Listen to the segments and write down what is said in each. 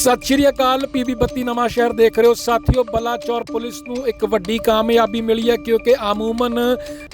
ਸਤਿ ਸ਼੍ਰੀ ਅਕਾਲ, ਪੀਬੀ ਬੱਤੀ ਨਵਾਂ ਸ਼ਹਿਰ ਦੇਖ ਰਹੇ ਹੋ। ਸਾਥੀਓ, ਬਲਾਚੌਰ ਪੁਲਿਸ ਨੂੰ ਇੱਕ ਵੱਡੀ ਕਾਮਯਾਬੀ ਮਿਲੀ ਹੈ ਕਿਉਂਕਿ ਆਮੂਮਨ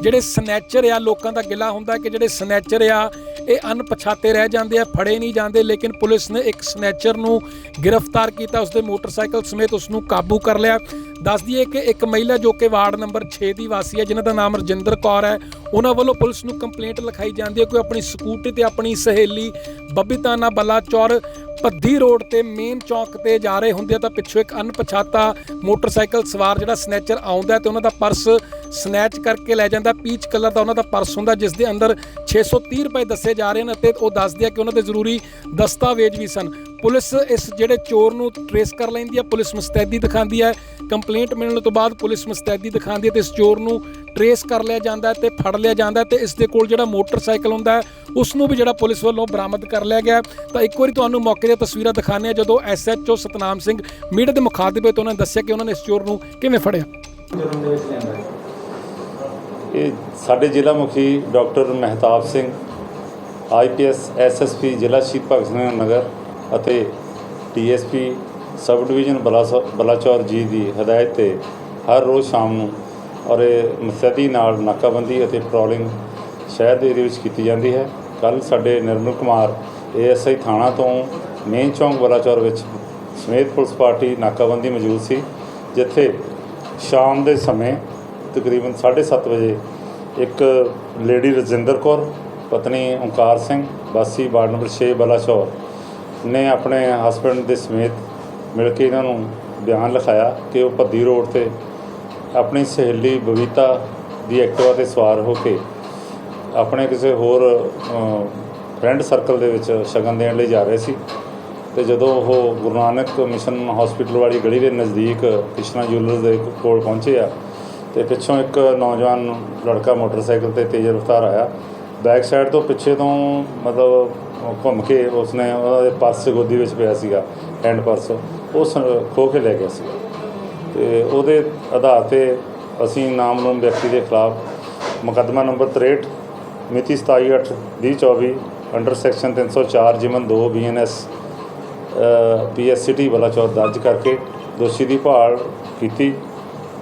ਜਿਹੜੇ ਸਨੈਚਰ ਆ, ਲੋਕਾਂ ਦਾ ਗਿਲਾ ਹੁੰਦਾ ਕਿ ਜਿਹੜੇ ਸਨੈਚਰ ਆ, ਇਹ ਅਣਪਛਾਤੇ ਰਹਿ ਜਾਂਦੇ ਆ, ਫੜੇ ਨਹੀਂ ਜਾਂਦੇ। ਲੇਕਿਨ ਪੁਲਿਸ ਨੇ ਇੱਕ ਸਨੈਚਰ ਨੂੰ ਗ੍ਰਿਫਤਾਰ ਕੀਤਾ, ਉਸਦੇ ਮੋਟਰਸਾਈਕਲ ਸਮੇਤ ਉਸ ਨੂੰ ਕਾਬੂ ਕਰ ਲਿਆ। ਦੱਸ ਦਈਏ ਕਿ ਇੱਕ ਮਹਿਲਾ ਜੋ ਕਿ ਵਾਰਡ ਨੰਬਰ 6 ਦੀ ਵਾਸੀ ਹੈ, ਜਿਨ੍ਹਾਂ ਦਾ ਨਾਮ ਰਜਿੰਦਰ ਕੌਰ ਹੈ, ਉਹਨਾਂ ਵੱਲੋਂ ਪੁਲਿਸ ਨੂੰ ਕੰਪਲੇਂਟ ਲਿਖਾਈ ਜਾਂਦੀ ਹੈ ਕਿ ਆਪਣੀ ਸਕੂਟਰੀ ਤੇ ਆਪਣੀ ਸਹੇਲੀ ਬੱਬੀਤਾਨਾ ਬਲਾਚੌਰ ਪੱਧੀ ਰੋਡ ਤੇ ਮੇਨ ਚੌਂਕ ਤੇ ਜਾ ਰਹੇ ਹੁੰਦੇ ਆ ਤਾਂ ਪਿੱਛੋਂ ਇੱਕ ਅਣਪਛਾਤਾ ਮੋਟਰਸਾਈਕਲ ਸਵਾਰ ਜਿਹੜਾ ਸਨੈਚਰ ਆਉਂਦਾ ਹੈ ਤੇ ਉਹਨਾਂ ਦਾ ਪਰਸ ਸਨੈਚ ਕਰਕੇ ਲੈ ਜਾਂਦਾ, ਪੀਚ ਕਲਰ ਦਾ ਉਹਨਾਂ ਦਾ ਪਰਸ ਹੁੰਦਾ, ਜਿਸ ਦੇ ਅੰਦਰ 630 ਰੁਪਏ ਦੱਸੇ ਜਾ ਰਹੇ ਨੇ ਅਤੇ ਉਹ ਦੱਸਦੇ ਆ ਕਿ ਉਹਨਾਂ ਦੇ ਜ਼ਰੂਰੀ ਦਸਤਾਵੇਜ਼ ਵੀ ਸਨ। ਪੁਲਿਸ ਇਸ ਜਿਹੜੇ ਚੋਰ ਨੂੰ ਟਰੇਸ ਕਰ ਲੈਂਦੀ ਹੈ ਪੁਲਿਸ ਮੁਸਤੈਦੀ ਦਿਖਾਉਂਦੀ ਹੈ ਕੰਪਲੇਂਟ ਮਿਲਣ ਤੋਂ ਬਾਅਦ ਪੁਲਿਸ ਮੁਸਤੈਦੀ ਦਿਖਾਉਂਦੀ ਹੈ ਤੇ ਇਸ ਚੋਰ ਨੂੰ ਟਰੇਸ ਕਰ ਲਿਆ ਜਾਂਦਾ ਹੈ ਤੇ ਫੜ ਲਿਆ ਜਾਂਦਾ ਹੈ ਤੇ ਇਸ ਦੇ ਕੋਲ ਜਿਹੜਾ ਮੋਟਰਸਾਈਕਲ ਹੁੰਦਾ ਹੈ, ਉਸ ਨੂੰ ਵੀ ਜਿਹੜਾ ਪੁਲਿਸ ਵੱਲੋਂ ਬਰਾਮਦ ਕਰ ਲਿਆ ਗਿਆ ਤਾਂ ਇੱਕ ਵਾਰੀ ਤੁਹਾਨੂੰ ਮੌਕੇ ਦੀਆਂ ਤਸਵੀਰਾਂ ਦਿਖਾਉਂਦੇ ਹਾਂ ਜਦੋਂ ਐਸਐਚਓ ਸਤਨਾਮ ਸਿੰਘ ਮੀਡੀਆ ਦੇ ਮੁਖਾਤਿਬ ਤੋਂ ਉਹਨਾਂ ਨੇ ਦੱਸਿਆ ਕਿ ਉਹਨਾਂ ਨੇ ਇਸ ਚੋਰ ਨੂੰ ਕਿਵੇਂ ਫੜਿਆ। ਇਹ ਸਾਡੇ ਜ਼ਿਲ੍ਹਾ ਮੁਖੀ doctor Mehtab Singh IPS SSP ਜ਼ਿਲ੍ਹਾ ਸ਼ਹੀਦ ਭਗਤ ਸਿੰਘ ਨਗਰ ਅਤੇ ਡੀਐਸਪੀ ਸਬ ਡਿਵੀਜ਼ਨ ਬਲਾਸੌ- ਬਲਾਚੌਰ ਜੀ ਦੀ ਹਦਾਇਤ ਤੇ ਹਰ ਰੋਜ਼ ਸ਼ਾਮ ਨੂੰ ਔਰ ਇਹ ਮੁਸਤੈਦੀ ਨਾਲ ਨਾਕਾਬੰਦੀ ਅਤੇ ਪੈਟਰੋਲਿੰਗ ਸ਼ਹਿਰ ਦੇ ਏਰੀਏ ਵਿੱਚ ਕੀਤੀ ਜਾਂਦੀ ਹੈ। ਕੱਲ ਸਾਡੇ ਨਿਰਮਲ ਕੁਮਾਰ ਏਐਸਆਈ ਥਾਣਾ ਤੋਂ ਮੇਨ ਚੌਂਕ ਬਲਾਚੌਰ ਵਿੱਚ ਸਮੇਤ ਪੁਲਿਸ ਪਾਰਟੀ ਨਾਕਾਬੰਦੀ ਮੌਜੂਦ ਸੀ, ਜਿੱਥੇ ਸ਼ਾਮ ਦੇ ਸਮੇਂ ਤਕਰੀਬਨ 7:30 ਵਜੇ ਇੱਕ ਲੇਡੀ ਰਜਿੰਦਰ ਕੌਰ, ਪਤਨੀ ਓਂਕਾਰ ਸਿੰਘ, ਵਾਸੀ ਵਾਰਡ ਨੰਬਰ 6 ਬਲਾਚੌਰ ਨੇ ਆਪਣੇ ਹਸਬੰਡ ਦੇ ਸਮੇਤ ਮਿਲ ਕੇ ਇਹਨਾਂ ਨੂੰ ਬਿਆਨ ਲਿਖਾਇਆ ਕਿ ਉਹ ਭੱਦੀ ਰੋਡ ਤੇ ਆਪਣੀ ਸਹੇਲੀ ਬਵੀਤਾ ਦੀ ਐਕਟਿਵਾ ਤੇ ਸਵਾਰ ਹੋ ਕੇ ਆਪਣੇ ਕਿਸੇ ਹੋਰ ਫਰੈਂਡ ਸਰਕਲ ਦੇ ਵਿੱਚ ਸ਼ਗਨ ਦੇਣ ਲਈ ਜਾ ਰਹੇ ਸੀ। ਤੇ ਜਦੋਂ ਉਹ ਗੁਰੂ ਨਾਨਕ ਮਿਸ਼ਨ ਹਸਪੀਟਲ ਵਾਲੀ ਗਲੀ ਦੇ ਨਜ਼ਦੀਕ ਕ੍ਰਿਸ਼ਨਾ ਜੁਐਲਰਸ ਦੇ ਕੋਲ ਪਹੁੰਚੇ ਆ, ਤੇ ਪਿੱਛੋਂ ਇੱਕ ਨੌਜਵਾਨ ਲੜਕਾ ਮੋਟਰਸਾਈਕਲ ਤੇ ਤੇਜ਼ ਰਫ਼ਤਾਰ ਆਇਆ। ਬੈਕ ਸਾਈਡ ਤੋਂ ਪਿੱਛੇ ਤੋਂ ਮਤਲਬ ਘੁੰਮ ਕੇ ਉਸਨੇ ਉਹਨਾਂ ਦੇ ਪਰਸ ਗੋਦੀ ਵਿੱਚ ਪਿਆ ਸੀਗਾ ਹੈਂਡ ਪਰਸ ਉਹ ਸ- ਖੋਹ ਕੇ ਲੈ ਗਿਆ ਸੀ ਤੇ ਉਹਦੇ ਆਧਾਰ ਤੇ ਅਸੀਂ ਨਾਮਨੋਮ ਵਿਅਕਤੀ ਦੇ ਖਿਲਾਫ ਮੁਕੱਦਮਾ ਨੰਬਰ 63 ਮਿਤੀ 27/8/2024 ਅੰਡਰ ਸੈਕਸ਼ਨ 304 ਜਿਮਨ 2 ਬੀਐਨਐਸ ਪੀਐਸਸੀਟੀ ਬਲਾਚੌਰ ਦਰਜ ਕਰਕੇ ਦੋਸ਼ੀ ਦੀ ਭਾਲ ਕੀਤੀ।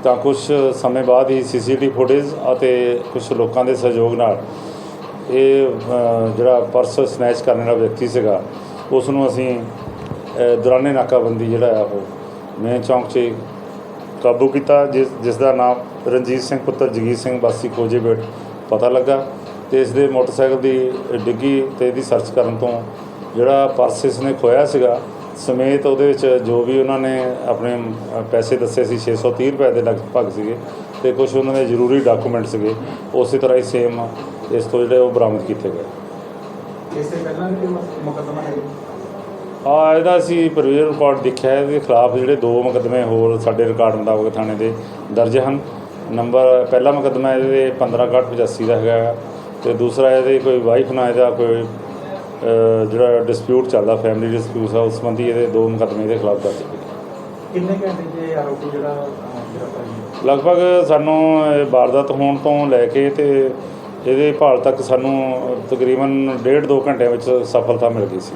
ਤਾਂ ਕੁਝ ਸਮੇਂ ਬਾਅਦ ਹੀ ਸੀਸੀਟੀਵੀ ਫੁਟੇਜ ਅਤੇ ਕੁਝ ਲੋਕਾਂ ਦੇ ਸਹਿਯੋਗ ਨਾਲ ਇਹ ਜਿਹੜਾ ਪਰਸ ਸਨੈਚ ਕਰਨ ਵਾਲਾ ਵਿਅਕਤੀ ਸੀਗਾ ਉਸ ਨੂੰ ਅਸੀਂ ਦੌਰਾਨੇ ਨਾਕਾਬੰਦੀ ਜਿਹੜਾ ਆ ਉਹ ਮੇਨ ਚੌਂਕ 'ਚ ਕਾਬੂ ਕੀਤਾ, ਜਿਸ ਜਿਸ ਦਾ ਨਾਮ ਰਣਜੀਤ ਸਿੰਘ ਪੁੱਤਰ ਜਗੀਰ ਸਿੰਘ ਵਾਸੀ ਕੋਜੇਬੇਟ ਪਤਾ ਲੱਗਾ ਤੇ ਇਸ ਦੇ ਮੋਟਰਸਾਈਕਲ ਦੀ ਡਿੱਗੀ ਤੇ ਇਹਦੀ ਸਰਚ ਕਰਨ ਤੋਂ ਜਿਹੜਾ ਪਰਸ ਇਸ ਨੇ ਖੋਇਆ ਸੀਗਾ, ਸਮੇਤ ਉਹਦੇ ਵਿੱਚ ਜੋ ਵੀ ਉਹਨਾਂ ਨੇ ਆਪਣੇ ਪੈਸੇ ਦੱਸੇ ਸੀ 630 ਰੁਪਏ ਦੇ ਲਗਭਗ ਸੀਗੇ ਤੇ ਕੁਝ ਉਹਨਾਂ ਦੇ ਜ਼ਰੂਰੀ ਡਾਕੂਮੈਂਟ ਸੀਗੇ, ਉਸੇ ਤਰ੍ਹਾਂ ਹੀ ਸੇਮ ਇਸ ਤੋਂ ਜਿਹੜੇ ਉਹ ਬਰਾਮਦ ਕੀਤੇ ਗਏ। ਇਸ ਤੋਂ ਪਹਿਲਾਂ ਵੀ ਮੁਕੱਦਮਾ ਹੈ ਆ ਇਹਦਾ ਅਸੀਂ ਪ੍ਰੋਵੀਜ਼ਨ ਰਿਕਾਰਡ ਦੇਖਿਆ ਹੈ, ਇਹਦੇ ਖਿਲਾਫ ਜਿਹੜੇ ਦੋ ਮੁਕੱਦਮੇ ਹੋਰ ਸਾਡੇ ਰਿਕਾਰਡ ਮੁਤਾਬਕ ਥਾਣੇ ਦੇ ਦਰਜ ਹਨ। ਨੰਬਰ ਪਹਿਲਾ ਮੁਕੱਦਮਾ ਇਹਦੇ 1585 ਦਾ ਹੈਗਾ ਤੇ ਦੂਸਰਾ ਇਹਦੇ ਕੋਈ ਵਾਈਫ ਨਾਲ ਇਹਦਾ ਕੋਈ ਜਿਹੜਾ ਡਿਸਪਿਊਟ ਚੱਲਦਾ ਫੈਮਿਲੀ ਡਿਸਪਿਊਟ ਆ ਉਸ ਸੰਬੰਧੀ ਇਹਦੇ ਦੋ ਮੁਕੱਦਮੇ ਇਹਦੇ ਖਿਲਾਫ ਦਰਜ ਕੀਤੇ ਕਿੰਨੇ ਘੰਟੇ ਦੇ ਆਰੋਪੀ ਜਿਹੜਾ ਲਗਭਗ ਸਾਨੂੰ ਵਾਰਦਾਤ ਹੋਣ ਤੋਂ ਲੈ ਕੇ ਤੇ ਇਹਦੇ ਭਾਲ ਤੱਕ ਸਾਨੂੰ ਤਕਰੀਬਨ ਡੇਢ ਦੋ ਘੰਟਿਆਂ ਵਿੱਚ ਸਫਲਤਾ ਮਿਲ ਗਈ ਸੀ।